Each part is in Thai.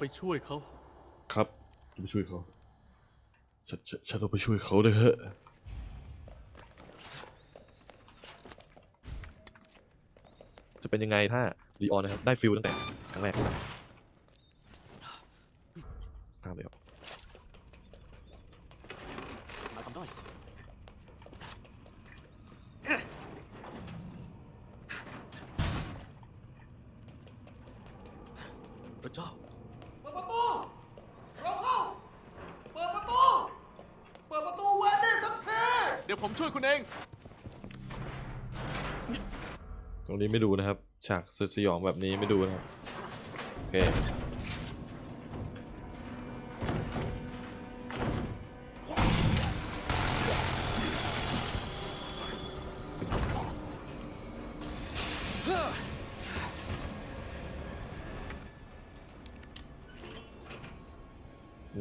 ไปช่วยเขา ครับจะไปช่วยเขาฉันฉันฉันต้องไปช่วยเขาเลยฮะจะเป็นยังไงถ้าลีออนนะครับได้ฟิลตั้งแต่ครั้งแรกข้ามเลยครับ นายทำได้ พระเจ้า เปิดประตู เราเข้า เปิดประตู เปิดประตูแวนนี่สักทีเดี๋ยวผมช่วยคุณเอง ตรงนี้ไม่ดูนะครับ ฉากสุดสยองแบบนี้ไม่ดูนะครับ โอเค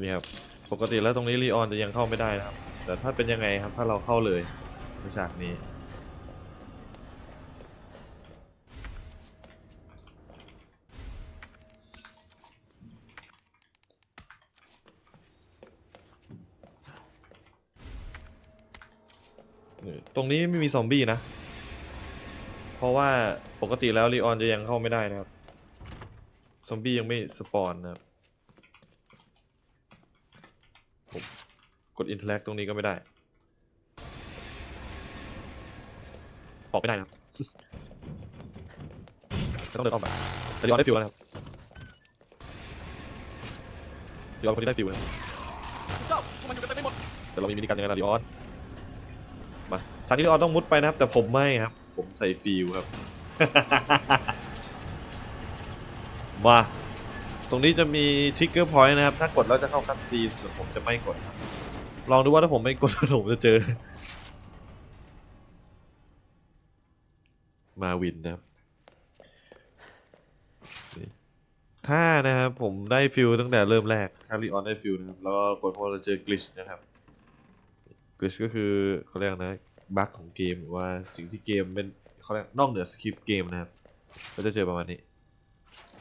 นี่ครับปกติแล้วตรงนี้ลีออนจะยังเข้าไม่ได้นะครับ แต่ถ้าเป็นยังไงครับถ้าเราเข้าเลยในฉากนี้ตรงนี้ไม่มีซอมบี้นะ เพราะว่าปกติแล้วลีออนจะยังเข้าไม่ได้นะครับ ซอมบี้ยังไม่สปอนนะครับ ผมกดอิน เทอร์แลกตรงนี้ก็ไม่ได้ ออกไม่ได้นะครับจะต้องเดินอ้อมไปแต่ลีออนได้ฟิวแล้วนะครับลีออนคนนี้ได้ฟิวนะครับพระเจ้าพวกมันอยู่กันเต็มไปหมดแต่เรามีวิธีการยังไงล่ะลีออนมาทางนี้ลีออนต้องมุดไปนะครับ แต่ผมไม่ครับ ผมใส่ฟิวครับ มา ตรงนี้จะมีทริกเกอร์พอยต์นะครับ ถ้ากดแล้วจะเข้าคัสซีนส่วนผมจะไม่กดครับ ลองดูว่าถ้าผมไม่กดผมจะเจอ มาวินนะครับ ถ้านะครับผมได้ฟิลตั้งแต่เริ่มแรกถ้าลีออนได้ฟิลนะครับ แล้วก็กดพอเราเจอกลิชนะครับกลิชก็คือเขาเรียกนะบั๊กของเกมหรือว่าสิ่งที่เกมเป็นเขาเรียกนอกเหนือสคริปต์เกมนะครับ ก็จะเจอประมาณนี้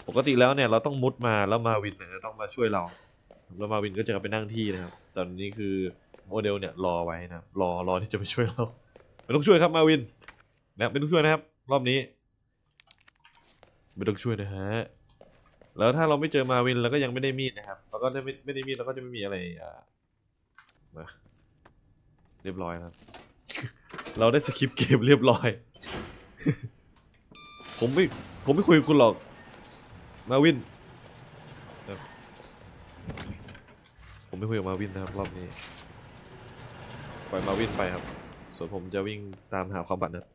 ปกติแล้วเนี่ยเราต้องมุดมาแล้วมาวินเนี่ยจะต้องมาช่วยเรา แล้วมาวินก็จะไปนั่งที่นะครับตอนนี้คือโมเดลเนี่ยรอไว้นะครับรอรอที่จะไปช่วยเราไม่ต้องช่วยครับมาวินนะไม่ต้องช่วยนะครับ รอบนี้ไม่ต้องช่วยนะฮะแล้วถ้าเราไม่เจอมาวินเราก็ยังไม่ได้มีดนะครับเราก็จะไม่ไม่ได้มีดเราก็จะไม่มีอะไรอ่ามาเรียบร้อยครับ เราได้สคริปต์เกมเรียบร้อย ผมไม่ผมไม่คุยกับคุณหรอก มาวินครับ ผมไม่คุยกับมาวินนะครับรอบนี้ปล่อยมาวินไปครับ ส่วนผมจะวิ่งตามหาความฝันนะ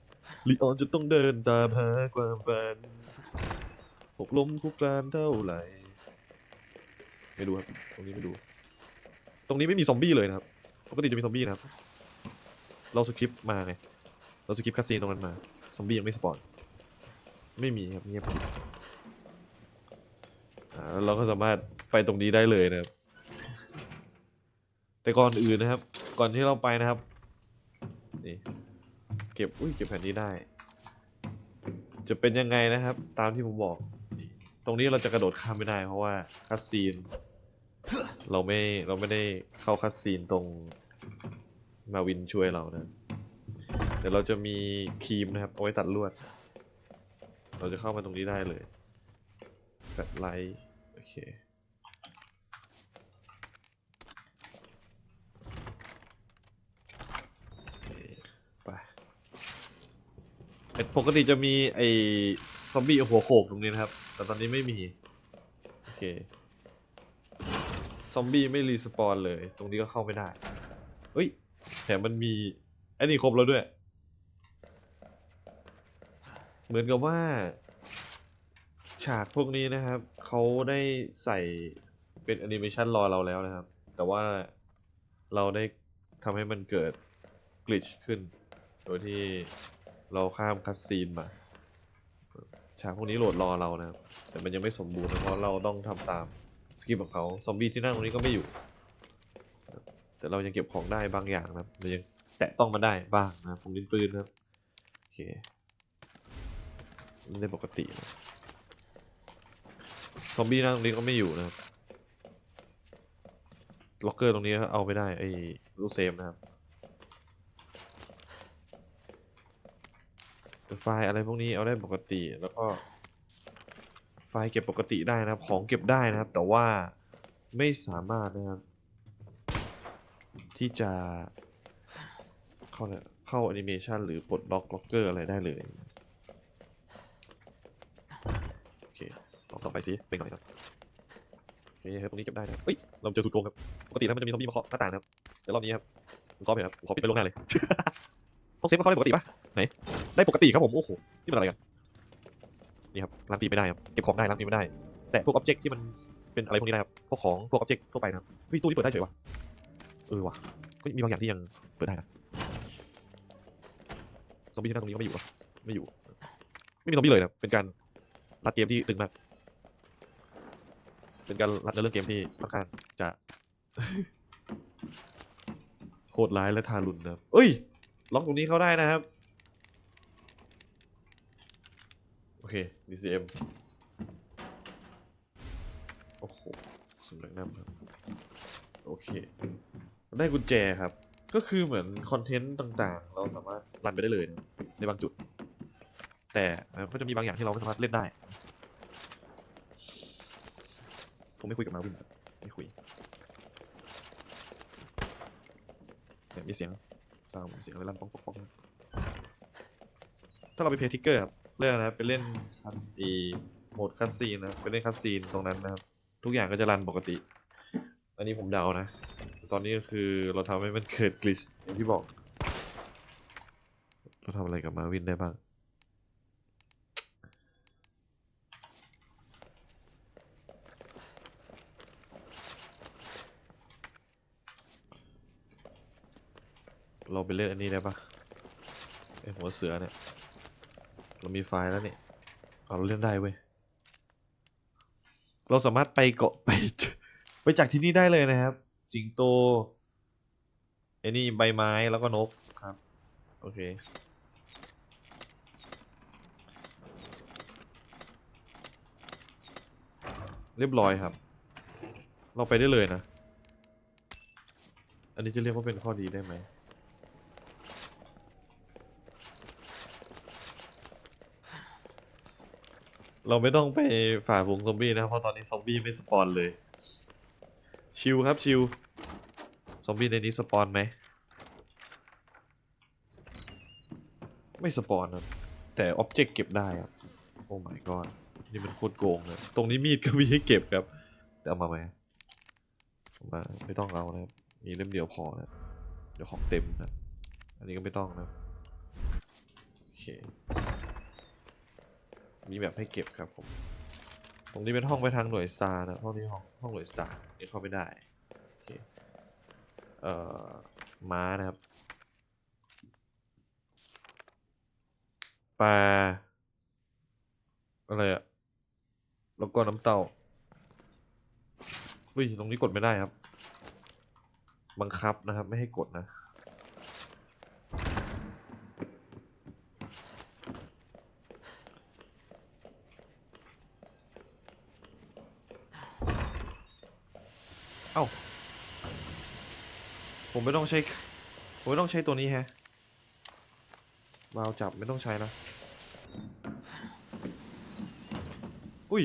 ลีออนจะต้องเดินตามหาความฝันหกล้มคุกคลานเท่าไหร่ไม่ดูครับ ตรงนี้ไม่ดู ตรงนี้ไม่มีซอมบี้เลยนะครับปกติจะมีซอมบี้นะครับ เราสคริปต์มาไง เราสคริปต์คาสซีนตรงนั้นมา ซอมบี้ยังไม่สปอนไม่มีครับเงียบอ่าแล้วเราก็สามารถไปตรงนี้ได้เลยนะครับ แต่ก่อนอื่นนะครับ ก่อนที่เราไปนะครับนี่เก็บอุ้ยเก็บแผ่นนี้ได้ จะเป็นยังไงนะครับ ตามที่ผมบอก ตรงนี้เราจะกระโดดข้ามไม่ได้ เพราะว่าคัสซีนเราไม่เราไม่ได้เข้าคัสซีนตรงมาวินช่วยเรานะเดี๋ยวเราจะมีครีมนะครับเอาไว้ตัดลวด เราจะเข้ามาตรงนี้ได้เลยแฟลไลท์โอเค ไปไอ้ ปกติจะมีไอ้ซอมบี้หัวโขกตรงนี้นะครับ แต่ตอนนี้ไม่มี โอเค ซอมบี้ไม่รีสปอนเลย ตรงนี้ก็เข้าไม่ได้ เฮ้ย แถมมันมีไอ้นี่ครบแล้วด้วย เหมือนกับว่า ฉากพวกนี้นะครับ เขาได้ใส่เป็นแอนิเมชันรอเราแล้วนะครับ แต่ว่าเราได้ทำให้มันเกิดกลิชขึ้น โดยที่ เราข้ามคัสซีนมา ฉากพวกนี้โหลดรอเรานะครับ แต่มันยังไม่สมบูรณ์นะเพราะเราต้องทำตามสกิปของเขาซอมบี้ที่นั่งตรงนี้ก็ไม่อยู่ แต่เรายังเก็บของได้บางอย่างนะครับเรายังแตะต้องมันได้บ้างนะผมลิ้นปืนนะครับโอเคเล่นได้ปกตินะซอมบี้นั่งตรงนี้ก็ไม่อยู่นะครับล็อกเกอร์ตรงนี้เอาไปได้ไอ้ลูกเซฟนะครับแต่ ไฟล์อะไรพวกนี้เอาได้ปกติ แล้วก็ไฟล์เก็บปกติได้นะครับ ของเก็บได้นะครับ แต่ว่าไม่สามารถนะครับ ที่จะเข้าเข้าแอนิเมชันหรือปลดล็อกล็อกเกอร์อะไรได้เลย โอเคลองต่อไปสิเป็นหน่อยครับโอเคครับตรงนี้เก็บได้นะเฮ้ย เราเจอสุดโกงครับ ปกตินะมันจะมีซอมบี้มาเคาะหน้าต่างนะครับแต่รอบนี้ครับผมเคาะไปครับผมขอปิดไปล่วงหน้าเลย ห้องเซฟมันเคาได้ปกติปะไหน ได้ปกติครับผม โอ้โห นี่มันอะไรกัน นี่ครับล้างฟิล์มไม่ได้ครับ เก็บของได้ล้างฟิล์มไม่ได้ แต่พวกอ็อบเจกต์ที่มันเป็นอะไรพวกนี้นะครับ พวกของ พวกอ็อบเจกต์ทั่วไปนะครับเฮ้ยตู้นี้เปิดได้เฉยวะเออวะเฮ้ยมีบางอย่างที่ยังเปิดได้นะซอมบี้ที่นั่งตรงนี้ก็ไม่อยู่วะไม่อยู่ ไม่มีซอมบี้เลยนะเป็นการรัดเกมที่ตึงมาก เป็นการรัดในเรื่องเกมที่ค่อนข้างจะโหดร้ายและทารุณนะเอ้ย ล็อกตรงนี้เข้าได้นะครับ โอเค DCM โอ้โหสุดแรงน้ำครับ โอเค ได้กุญแจครับ ก็คือเหมือนคอนเทนต์ต่างๆ เราสามารถรันไปได้เลยนะในบางจุด แต่ก็จะมีบางอย่างที่เราไม่สามารถเล่นได้ ผมไม่คุยกับมาวินไม่คุยเนี่ยมีเสียง ซาวด์เสียงอะไรลั่นป้องป้องป้องถ้าเราไปเพย์ทิกเกอร์ครับเรื่องนะไปเล่นคัสซีโหมดคัสซีนนะไปเล่นคัสซีนตรงนั้นนะครับทุกอย่างก็จะรันปกติ อันนี้ผมเดานะ ตอนนี้ก็คือเราทำให้มันเกิดกลิชอย่างที่บอก เราทำอะไรกับมาวินได้บ้าง เราไปเล่นอันนี้ได้ปะไอหัวเสือเนี่ย เรามีไฟล์แล้วเนี่ยเอาเราเล่นได้เว้ย เราสามารถไปเกาะไป ไปจากที่นี่ได้เลยนะครับ สิงโตไอ้นี่ใบไม้แล้วก็นกครับ โอเคเรียบร้อยครับ เราไปได้เลยนะ อันนี้จะเรียกว่าเป็นข้อดีได้ไหม เราไม่ต้องไปฝ่าฝูงซอมบี้นะเพราะตอนนี้ซอมบี้ไม่สปอนเลย ชิลครับชิลซอมบี้ในนี้สปอนไหมไม่สปอนครับแต่อ็อบเจกต์เก็บได้ครับโอ้ my god นี่มันโคตรโกงเลยตรงนี้มีดก็มีให้เก็บครับแต่เอามาไหมมาไม่ต้องเอานะครับมีเล่มเดียวพอนะเดี๋ยวของเต็มนะอันนี้ก็ไม่ต้องนะโอเค มีแบบให้เก็บครับผม ตรงนี้เป็นห้องไปทางหน่วยสตาร์นะห้องนี้ห้องห้องหน่วยสตาร์นี่เข้าไม่ได้โอเคเอ่อม้านะครับปลาอะไรอะแล้วก็น้ำเต้าอุ้ยตรงนี้กดไม่ได้ครับ บังคับนะครับ ไม่ให้กดนะ เอ้า ผมไม่ต้องใช้ ผมไม่ต้องใช้ตัวนี้แฮะวาล์วจับไม่ต้องใช้นะ อุ้ย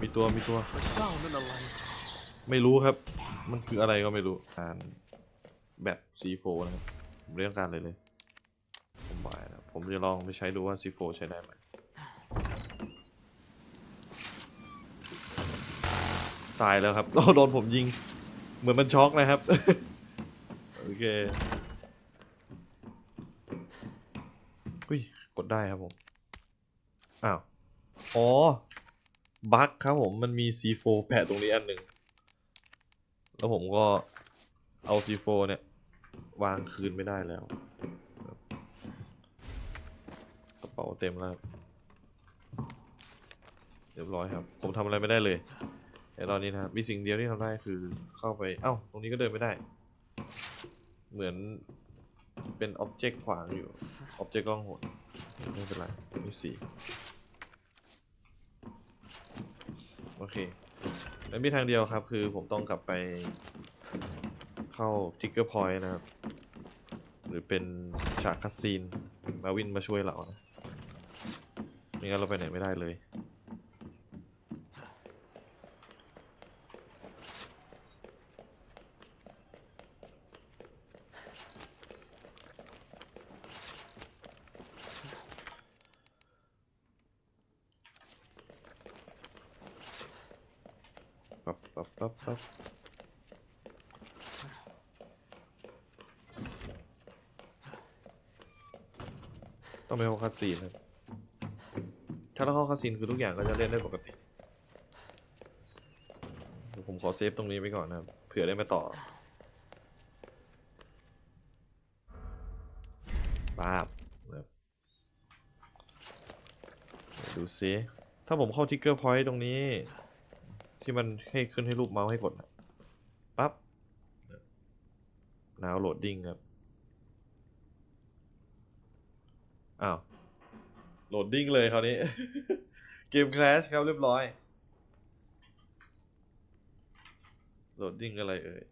มีตัวมีตัว เจ้านั่นอะไร ไม่รู้ครับ มันคืออะไรก็ไม่รู้อ่านแบต C4 นะครับ ผมเรียกการเลยเลย ผมบายนะผมจะลองไปใช้ดูว่า C4 ใช้ได้ไหมตายแล้วครับโดนผมยิง เหมือนมันช็อกนะครับ โอเคอุ้ยกดได้ครับผม อ้าว อ๋อ บั๊กครับผม มันมี C4 แปะตรงนี้อันหนึ่ง แล้วผมก็เอา C4 เนี่ย วางคืนไม่ได้แล้วกระเป๋าเต็มแล้วเรียบร้อยครับ ผมทำอะไรไม่ได้เลยแต่ตอนนี้นะครับมีสิ่งเดียวที่ทำได้คือเข้าไป เอ้า ตรงนี้ก็เดินไม่ได้ เหมือนเป็นอ็อบเจกต์ขวางอยู่ อ็อบเจกต์กล้องหนไม่เป็นไรมีสี่โอเค แล้วมีทางเดียวครับ คือผมต้องกลับไป เข้าทิกเกอร์พอยต์นะครับ หรือเป็นฉากคัสซีน มาวินมาช่วยเรานะไม่งั้นเราไปไหนไม่ได้เลย ปั๊บปั๊บปั๊บปั๊บ ต้องไปเข้าคาซีนครับ ถ้าเราเข้าคาซีนคือทุกอย่างก็จะเล่นได้ปกติเดี๋ยวผมขอเซฟตรงนี้ไว้ก่อนนะครับ เผื่อได้มาต่อปาบนะดูซิถ้าผมเข้าทิกเกอร์พอยต์ตรงนี้ ที่มันให้ขึ้นให้รูปเมาส์ให้กดปั๊บนาวโหลดดิ้งครับ อ้าวโหลดดิ้งเลยคราวนี้ เกมคลาสครับเรียบร้อยโหลดดิ้งอะไรเอ่ย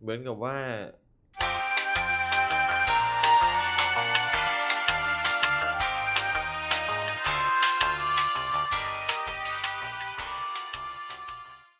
เหมือนกับว่า